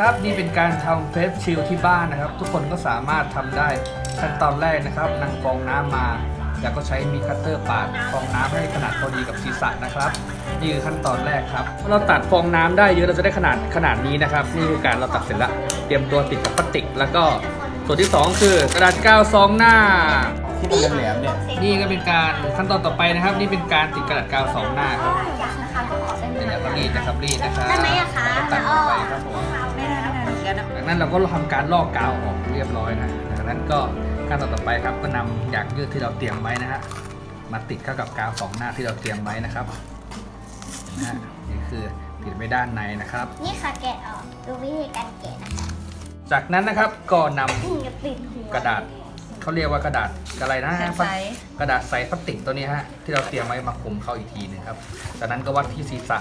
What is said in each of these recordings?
ครับนี่เป็นการทำเฟสชิลที่บ้านนะครับ ทุกคนก็สามารถทำได้ขั้นตอนแรกนะครับนำฟองน้ำมา แล้วก็ใช้มีคัตเตอร์ปาดฟองน้ำให้ขนาดพอดีกับศีรษะนะครับ นี่คือขั้นตอนแรกครับเมื่อเราตัดฟองน้ำได้เยอะเราจะได้ขนาดขนาดนี้นะครับ นี่คือการเราตัดเสร็จแล้วเตรียมตัวติดกับพลาสติก แล้วก็ วนที่สองคือกระดาษกาวซองหน้า ที่มันแหลมๆเนี่ยนี่ก็เป็นการขั้นตอนต่อไปนะครับ นี่เป็นการติดกระดาษกาวสองหน้าครับอยากนะคะก็ขอได้ไหมเดี๋ยวก็รีดนะครับรีดนะครับได้ไหมอะคะแล้วก็ตัดลงไปครับผมไม่ได้ไม่ได้เดี๋ยวนะจากนั้นเราก็ทำการลอกกาวออกเรียบร้อยนะจากนั้นก็ขั้นตอนต่อไปครับก็นำยางยืดที่เราเตรียมไว้นะฮะมาติดเข้ากับกาวสองหน้าที่เราเตรียมไว้นะครับนะฮะนี่คือติดไว้ด้านในนะครับ นี่ค่ะแกะออกดูวิธีการแกะนะคะ จากนั้นนะครับก็นำอืมจะปิดหัวกระดาษเขาเรียกว่ากระดาษอะไรนะกระดาษใสกระดาษใสพลาสติกตัวนี้ฮะที่เราเตรียมไว้มาคลุมเข้าอีกทีหนึงครับจากนั้นก็วัดที่ศีรษะ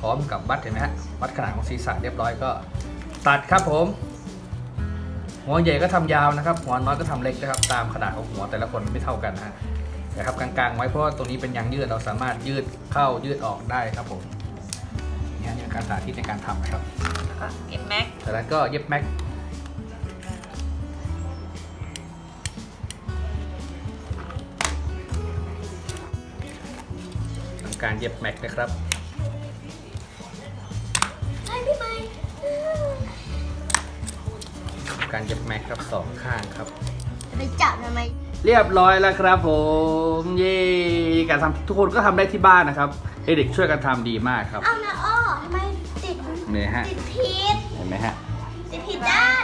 พร้อมกับวัดเห็นไหมฮะวัดขนาดของศีรษะเรียบร้อยก็ ตัดครับผม หัวใหญ่ก็ทำยาวนะครับ หัวน้อยก็ทำเล็กนะครับ ตามขนาดของหัวแต่ละคนไม่เท่ากันนะฮะนะครับกลางๆ ไว้เพราะว่าตรงนี้เป็นยางยืดเราสามารถยืดเข้ายืดออกได้ครับผมนี่ฮะนี่เป็นการสาธิตในการทำนะครับ แล้วก็เก็บแม็ก จากนั้นก็เย็บแม็ก การเย็บแม็กนะครับใช่พี่ไม้การเย็บแม็กครับสองข้างครับจะไปจับทำไมเรียบร้อยแล้วครับผมเย้การทำทุกคนก็ทำได้ที่บ้านนะครับเด็กๆช่วยกันทำดีมากครับเอานะอ้อทำไมติดนี่ฮะติดผิดเห็นไหมฮะ ติดผิดด้าน